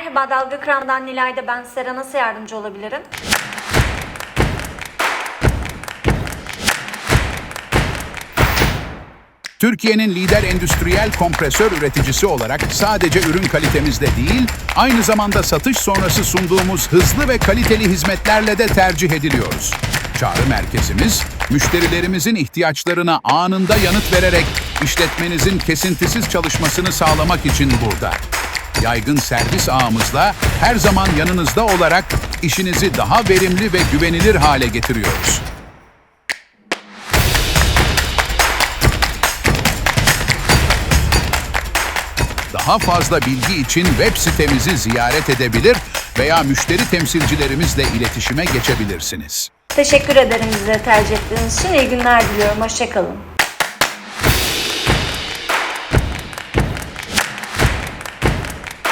Merhaba Dalga Kıran'dan Nilay'da ben Sera nasıl yardımcı olabilirim? Türkiye'nin lider endüstriyel kompresör üreticisi olarak sadece ürün kalitemizde değil, aynı zamanda satış sonrası sunduğumuz hızlı ve kaliteli hizmetlerle de tercih ediliyoruz. Çağrı merkezimiz, müşterilerimizin ihtiyaçlarına anında yanıt vererek işletmenizin kesintisiz çalışmasını sağlamak için burada. Yaygın servis ağımızla her zaman yanınızda olarak işinizi daha verimli ve güvenilir hale getiriyoruz. Daha fazla bilgi için web sitemizi ziyaret edebilir veya müşteri temsilcilerimizle iletişime geçebilirsiniz. Teşekkür ederim bizi tercih ettiğiniz için. İyi günler diliyorum. Hoşçakalın.